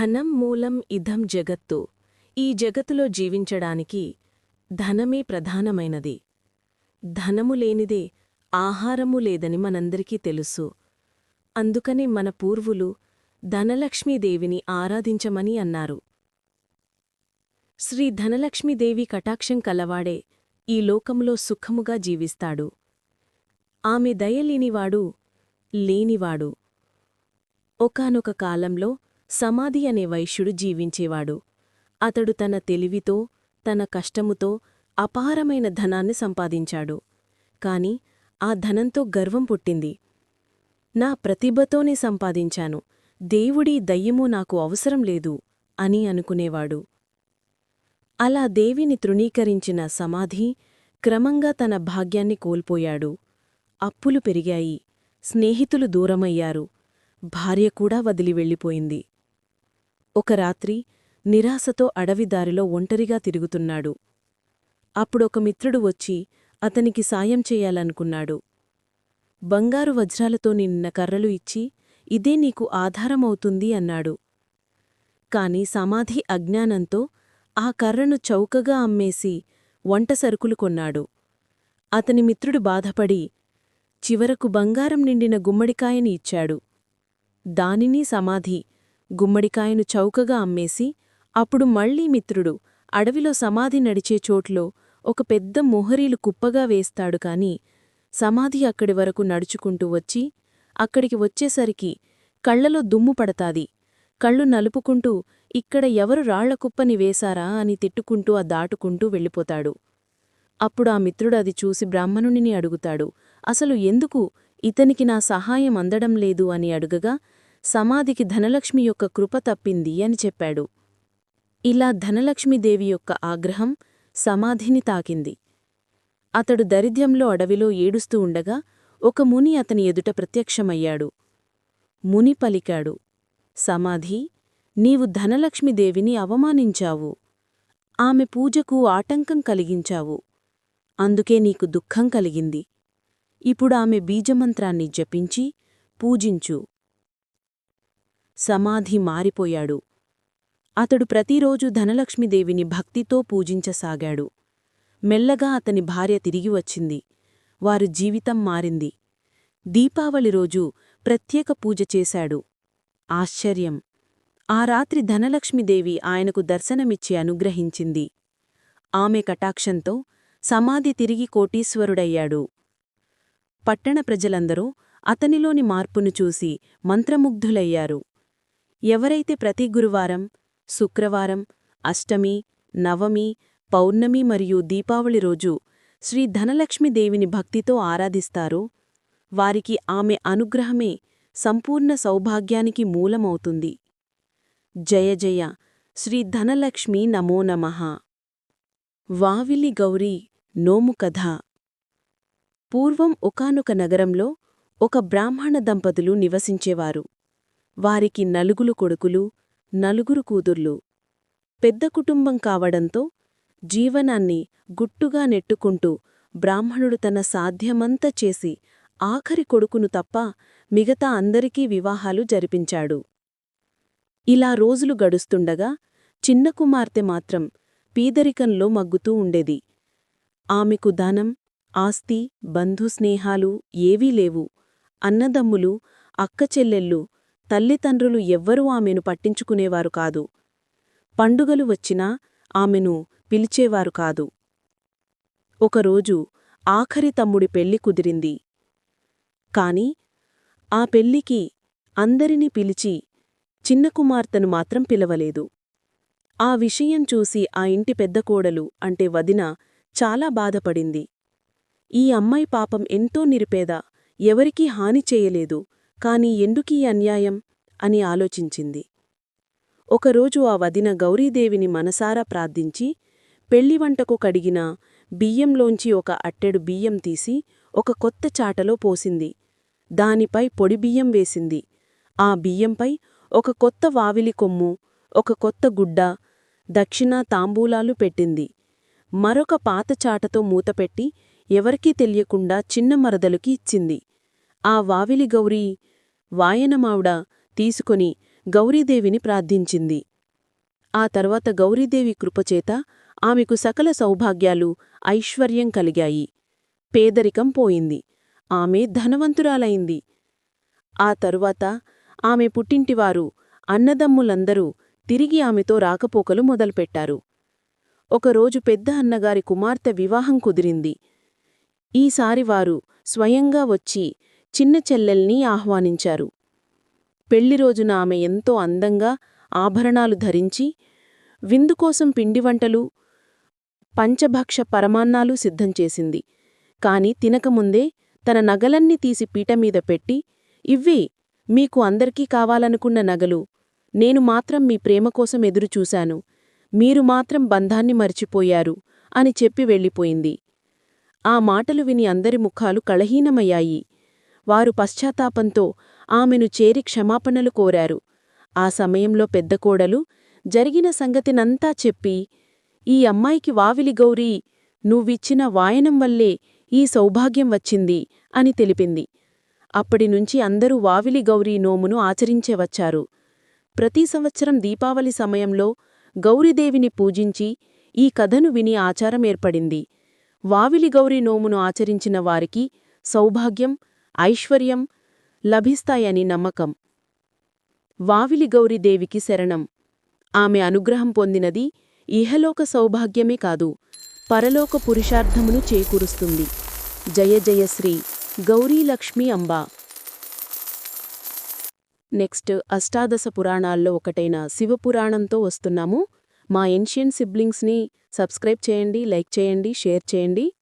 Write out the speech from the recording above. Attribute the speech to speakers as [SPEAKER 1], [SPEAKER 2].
[SPEAKER 1] ధనం మూలం ఇదం జగత్తు. ఈ జగత్తులో జీవించడానికి ధనమే ప్రధానమైనది. ధనము లేనిదే ఆహారము లేదని మనందరికీ తెలుసు. అందుకనే మన పూర్వులు ధనలక్ష్మీదేవిని ఆరాధించమని అన్నారు. శ్రీ ధనలక్ష్మీదేవి కటాక్షం కలవాడే ఈ లోకంలో సుఖముగా జీవిస్తాడు. ఆమె దయలేనివాడు లేనివాడు. ఒకానొక కాలంలో సమాధి అనే వైశ్యుడు జీవించేవాడు. అతడు తన తెలివితో తన కష్టముతో అపారమైన ధనాన్ని సంపాదించాడు. కాని ఆ ధనంతో గర్వం పుట్టింది. నా ప్రతిభతోనే సంపాదించాను. దేవుడీ దయ్యమూ నాకు అవసరం లేదు అని అనుకునేవాడు. అలా దేవిని తృణీకరించిన సమాధి క్రమంగా తన భాగ్యాన్ని కోల్పోయాడు. అప్పులు పెరిగాయి. స్నేహితులు దూరమయ్యారు. భార్య కూడా వదిలి వెళ్ళిపోయింది. ఒక రాత్రి నిరాశతో అడవిదారిలో ఒంటరిగా తిరుగుతున్నాడు. అప్పుడొక మిత్రుడు వచ్చి అతనికి సాయం చేయాలనుకున్నాడు. బంగారు వజ్రాలతో నిన్న కర్రలు ఇచ్చి ఇదే నీకు ఆధారమవుతుంది అన్నాడు. కాని సమాధి అజ్ఞానంతో ఆ కర్రను చౌకగా అమ్మేసి వంట సరుకులు కొన్నాడు. అతని మిత్రుడు బాధపడి చివరకు బంగారం నిండిన గుమ్మడికాయని ఇచ్చాడు. దానిని సమాధి గుమ్మడికాయను చౌకగా అమ్మేసి అప్పుడు మళ్ళీ మిత్రుడు అడవిలో సమాధి నడిచే చోట్లో ఒక పెద్ద మొహరీలు కుప్పగా వేస్తాడు కాని సమాధి అక్కడి వరకు నడుచుకుంటూ వచ్చి అక్కడికి వచ్చేసరికి కళ్ళలో దుమ్ము పడతాది. కళ్ళు నలుపుకుంటూ ఇక్కడ ఎవరు రాళ్ళ కుప్పని వేశారా అని తిట్టుకుంటూ ఆ దాటుకుంటూ వెళ్ళిపోతాడు. అప్పుడు ఆ మిత్రుడు అది చూసి బ్రాహ్మణునిని అడుగుతాడు అసలు ఎందుకు ఇతనికి నా సహాయం అందడం లేదు? అని అడుగగా సమాధికి ధనలక్ష్మి యొక్క కృప తప్పింది అని చెప్పాడు. ఇలా ధనలక్ష్మీదేవి యొక్క ఆగ్రహం సమాధిని తాకింది. అతడు దరిద్ర్యంలో అడవిలో ఏడుస్తూ ఉండగా ఒక ముని అతని ఎదుట ప్రత్యక్షమయ్యాడు. ముని పలికాడు సమాధి నీవు ధనలక్ష్మీదేవిని అవమానించావు. ఆమె పూజకు ఆటంకం కలిగించావు. అందుకే నీకు దుఃఖం కలిగింది. ఇప్పుడు ఆమె బీజమంత్రాన్ని జపించి పూజించు. సమాధి మారిపోయాడు. అతడు ప్రతిరోజు ధనలక్ష్మీదేవిని భక్తితో పూజించసాగాడు. మెల్లగా అతని భార్య తిరిగి వచ్చింది. వారు జీవితం మారింది. దీపావళి రోజు ప్రత్యేక పూజ చేశాడు. ఆశ్చర్యం! ఆ రాత్రి ధనలక్ష్మీదేవి ఆయనకు దర్శనమిచ్చి అనుగ్రహించింది. ఆమె కటాక్షంతో సమాధి తిరిగి కోటీశ్వరుడయ్యాడు. పట్టణ ప్రజలందరూ అతనిలోని మార్పును చూసి మంత్రముగ్ధులయ్యారు. ఎవరైతే ప్రతి గురువారం శుక్రవారం అష్టమి నవమి పౌర్ణమి మరియు దీపావళి రోజు శ్రీ ధనలక్ష్మీదేవిని భక్తితో ఆరాధిస్తారో వారికి ఆమె అనుగ్రహమే సంపూర్ణ సౌభాగ్యానికి మూలమవుతుంది. జయ జయ శ్రీ ధనలక్ష్మి నమో నమః. వావిలి గౌరీ నోము కథ. పూర్వం ఒకానొక నగరంలో ఒక బ్రాహ్మణ దంపతులు నివసించేవారు. వారికి నలుగులు కొడుకులు నలుగురు కూతుర్లు. పెద్ద కుటుంబం కావడంతో జీవనాన్ని గుట్టుగా నెట్టుకుంటూ బ్రాహ్మణుడు తన సాధ్యమంత చేసి ఆఖరి కొడుకును తప్ప మిగతా అందరికీ వివాహాలు జరిపించాడు. ఇలా రోజులు గడుస్తుండగా చిన్న కుమార్తె మాత్రం పీదరికంలో మగ్గుతూ ఉండేది. ఆమెకు ధనం ఆస్తి బంధుస్నేహాలు ఏవీ లేవు. అన్నదమ్ములు అక్కచెల్లెళ్ళు తల్లిదండ్రులు ఎవ్వరూ ఆమెను పట్టించుకునేవారు కాదు. పండుగలు వచ్చినా ఆమెను పిలిచేవారు కాదు. ఒకరోజు ఆఖరి తమ్ముడి పెళ్ళి కుదిరింది. కాని ఆ పెళ్ళికి అందరినీ పిలిచి చిన్న కుమార్తెను మాత్రం పిలవలేదు. ఆ విషయం చూసి ఆ ఇంటి పెద్ద కోడలు అంటే వదిన చాలా బాధపడింది. ఈ అమ్మాయి పాపం ఎంతో నిరుపేద ఎవరికీ హాని చేయలేదు కాని ఎందుకీ అన్యాయం? అని ఆలోచించింది. ఒకరోజు ఆ వదిన గౌరీదేవిని మనసారా ప్రార్థించి పెళ్ళివంటకు కడిగిన బియ్యంలోంచి ఒక అట్టెడు బియ్యం తీసి ఒక కొత్త చాటలో పోసింది. దానిపై పొడి బియ్యం వేసింది. ఆ బియ్యంపై ఒక కొత్త వావిలి కొమ్ము ఒక కొత్త గుడ్డ దక్షిణ తాంబూలాలు పెట్టింది. మరొక పాత చాటతో మూతపెట్టి ఎవరికీ తెలియకుండా చిన్న మరదలుకి ఇచ్చింది. ఆ వావిలి గౌరీ వాయనమావుడ తీసుకొని గౌరీదేవిని ప్రార్థించింది. ఆ తర్వాత గౌరీదేవి కృపచేత ఆమెకు సకల సౌభాగ్యాలు ఐశ్వర్యం కలిగాయి. పేదరికం పోయింది. ఆమె ధనవంతురాలైంది. ఆ తరువాత ఆమె పుట్టింటివారు అన్నదమ్ములందరూ తిరిగి ఆమెతో రాకపోకలు మొదలుపెట్టారు. ఒకరోజు పెద్ద అన్నగారి కుమార్తె వివాహం కుదిరింది. ఈసారి వారు స్వయంగా వచ్చి చిన్న చెల్లెల్ని ఆహ్వానించారు. పెళ్ళి రోజున ఆమె ఎంతో అందంగా ఆభరణాలు ధరించి విందుకోసం పిండివంటలు పంచభక్ష పరమాన్నాలు సిద్ధం చేసింది. కాని తినకముందే తన నగలన్నీ తీసి పీటమీద పెట్టి ఇవ్వే మీకు అందరికీ కావాలనుకున్న నగలు నేను మాత్రం మీ ప్రేమ కోసం ఎదురుచూశాను మీరు మాత్రం బంధాన్ని మర్చిపోయారు అని చెప్పి వెళ్ళిపోయింది. ఆ మాటలు విని అందరి ముఖాలు కళహీనమయ్యాయి. వారు పశ్చాత్తాపంతో ఆమెను చేరి క్షమాపణలు కోరారు. ఆ సమయంలో పెద్ద కోడలు జరిగిన సంగతినంతా చెప్పి ఈ అమ్మాయికి వావిలి గౌరీ నువ్విచ్చిన వాయనం వల్లే ఈ సౌభాగ్యం వచ్చింది అని తెలిపింది. అప్పటినుంచి అందరూ వావిలి గౌరీ నోమును ఆచరించేవచ్చారు ప్రతి సంవత్సరం దీపావళి సమయంలో గౌరీదేవిని పూజించి ఈ కథను విని ఆచారం ఏర్పడింది. వావిలి గౌరీ నోమును ఆచరించిన వారికి సౌభాగ్యం ఐశ్వర్యం లభిస్తాయని నమ్మకం. వావిలి గౌరీదేవికి శరణం. ఆమె అనుగ్రహం పొందినది ఇహలోక సౌభాగ్యమే కాదు పరలోక పురుషార్థమును చేకూరుస్తుంది. జయ జయ శ్రీ గౌరీలక్ష్మి అంబా. నెక్స్ట్ అష్టాదశ పురాణాల్లో ఒకటైన శివపురాణంతో వస్తున్నాము. మా ఎన్షియన్ సిబ్లింగ్స్ని సబ్స్క్రైబ్ చేయండి లైక్ చేయండి షేర్ చేయండి.